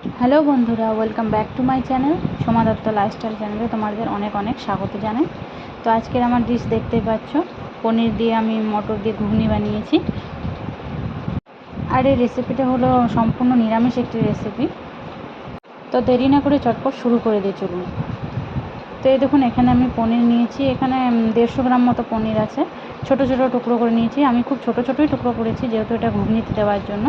Hello বন্ধুরা welcome back to my channel Soma Dutta lifestyle চ্যানেলে তোমাদের অনেক অনেক স্বাগত জানাই। তো আজকের আমার ডিশ দেখতেই পাচ্ছ, পনির দিয়ে আমি মটর দিয়ে ঘুগনি বানিয়েছি। আর এই রেসিপিটা হলো সম্পূর্ণ নিরামিষ একটি রেসিপি তো দেরি না করে চটপট শুরু করে দিয়ে চলুন। তো এই দেখুন, এখানে আমি পনির নিয়েছি, এখানে দেড়শো গ্রাম মতো পনির আছে। ছোট ছোট টুকরো করে নিয়েছি। আমি খুব ছোট ছোটোই টুকরো করেছি, যেহেতু এটা ঘুগনিতে দেওয়ার জন্য।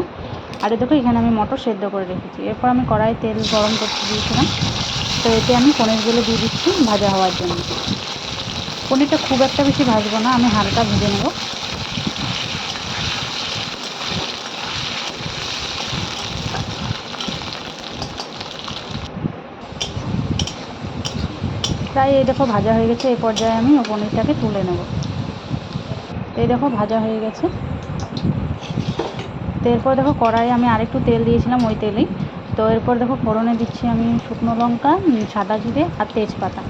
আর দেখো, এখানে আমি মটর সেদ্ধ করে রেখেছি। এরপর আমি কড়াই তেল গরম করতে দিয়েছিলাম। তো এতে আমি পনিরগুলো দিয়ে দিচ্ছি ভাজা হওয়ার জন্য। পনিরটা খুব একটা বেশি ভাজবো না, আমি হালকা ভেজে নেব। প্রায় এই দেখো, ভাজা হয়ে গেছে। এই পর্যায়ে আমি পনিরটাকে তুলে নেব। এই দেখো ভাজা হয়ে গেছে। তো এরপর দেখো কড়াইয়ে আমি আরেকটু তেল দিয়েছিলাম ওই তেলেই। তো এরপর দেখো ফোড়নে দিচ্ছি আমি শুকনো লঙ্কা সাদা জিরে আর তেজপাতা।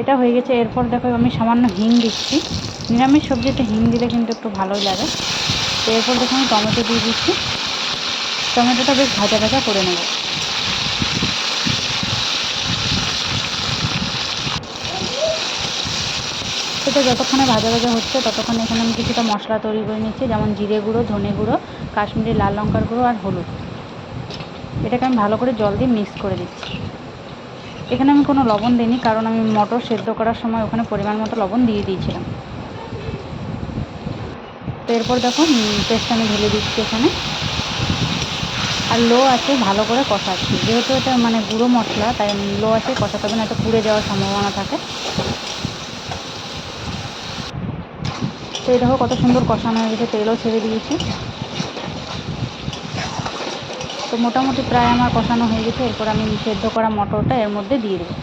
এটা হয়ে গেছে। এরপর দেখো আমি সামান্য হিং দিচ্ছি। নিরামিষ সবজিতে হিং দিলে কিন্তু একটু ভালোই লাগে। তো এরপর দেখো আমি টমেটো দিয়ে দিচ্ছি। টমেটোটা বেশ ভাজা ভাজা করে নেব। সেটা যতক্ষণে ভাজা ভাজা হচ্ছে ততক্ষণ এখানে আমি কিছুটা মশলা তৈরি করে নিচ্ছি, যেমন জিরে গুঁড়ো, ধনে গুঁড়ো, কাশ্মীরি লাল লঙ্কার গুঁড়ো আর হলুদ। এটাকে আমি ভালো করে জল দিয়ে মিক্স করে দিচ্ছি। এখানে আমি কোনো লবণ দিইনি, কারণ আমি মটর সেদ্ধ করার সময় ওখানে পরিমাণ মতো লবণ দিয়ে দিয়েছিলাম। তো এরপর দেখো পেস্ট আমি ঢেলে দিচ্ছি এখানে। আর লো আছে ভালো করে কষাচ্ছি। যেহেতু এটা মানে গুঁড়ো মশলা, তাই লো আছে কষাতে হবে না তো পুড়ে যাওয়ার সম্ভাবনা থাকে। তো এই দেখো কত সুন্দর কষানো হয়ে গেছে, তেলও ছেড়ে দিয়েছি। তো মোটামুটি প্রায় আমার কষানো হয়ে গেছে, এরপর আমি সেদ্ধ করা মটরটা এর মধ্যে দিয়ে দেবো।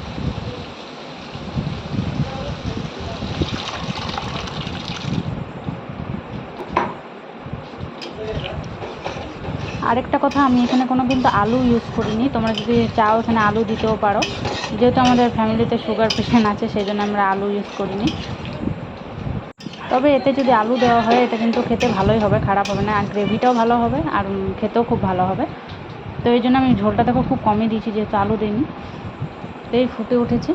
আরেকটা কথা, আমি এখানে কোনো কিন্তু আলু ইউজ করিনি, তোমরা যদি চাও এখানে আলু দিতেও পারো। যেহেতু আমাদের ফ্যামিলিতে সুগার পেশেন্ট আছে, সেই জন্য আমরা আলু ইউজ করিনি। তবে এতে যদি আলু দেওয়া হয়, এটা কিন্তু খেতে ভালোই হবে, খারাপ হবে না, আর গ্রেভিটাও ভালো হবে, আর খেতেও খুব ভালো হবে। তো এই জন্য আমি ঝোলটা দেখো খুব কমই দিয়েছি, যেহেতু আলু দিইনি। তো এই ফুটে উঠেছে।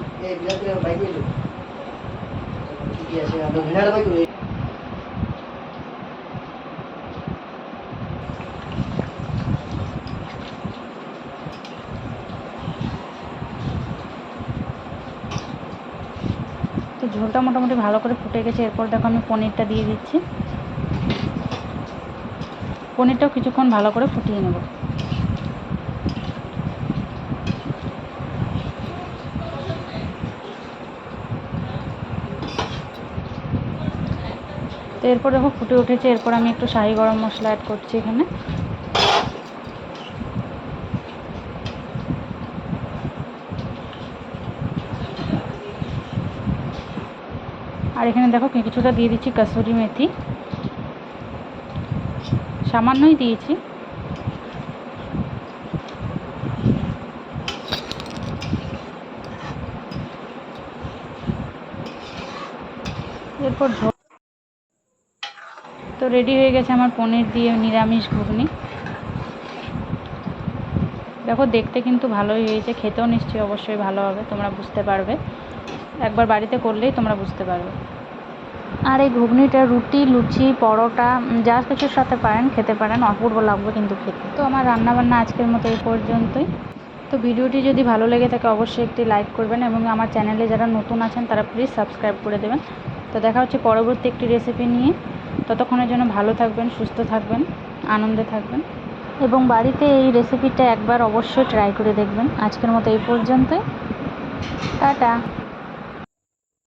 ঝোলটা মোটামুটি ভালো করে ফুটে গেছে। এরপর দেখো আমি পনিরটা দিয়ে দিচ্ছি। পনিরটাও কিছুক্ষণ ভালো করে ফুটিয়ে নেব। তো এরপর দেখো ফুটে উঠেছে। এরপর আমি একটু শাহি গরম মশলা অ্যাড করছি এখানে। আর এখানে দেখো কিছুটা দিয়ে দিচ্ছি কাসুরি মেথি। সামান্যই দিয়েছি। এরপর তো রেডি হয়ে গেছে আমার পনির দিয়ে নিরামিষ ঘুগনি। দেখো, দেখতে কিন্তু ভালোই হয়েছে, খেতেও নিশ্চয়ই অবশ্যই ভালো হবে, তোমরা বুঝতে পারবে। একবার বাড়িতে করলেই তোমরা বুঝতে পারবে। আর এই ঘুগনিটা, রুটি, লুচি, পরোটা যা কিছুর সাথে পারেন, খেতে পারেন, অপূর্ব লাগবে কিন্তু খেতে। তো আমার রান্নাবান্না আজকের মতো এই পর্যন্তই। তো ভিডিওটি যদি ভালো লেগে থাকে, অবশ্যই একটি লাইক করবেন এবং আমার চ্যানেলে যারা নতুন আছেন, তারা প্লিজ সাবস্ক্রাইব করে দেবেন। তো দেখা হচ্ছে পরবর্তী একটি রেসিপি নিয়ে। ততক্ষণের জন্য ভালো থাকবেন, সুস্থ থাকবেন, আনন্দে থাকবেন। এবং বাড়িতে এই রেসিপিটা একবার অবশ্যই ট্রাই করে দেখবেন। আজকের মতো এই পর্যন্তই। টাটা।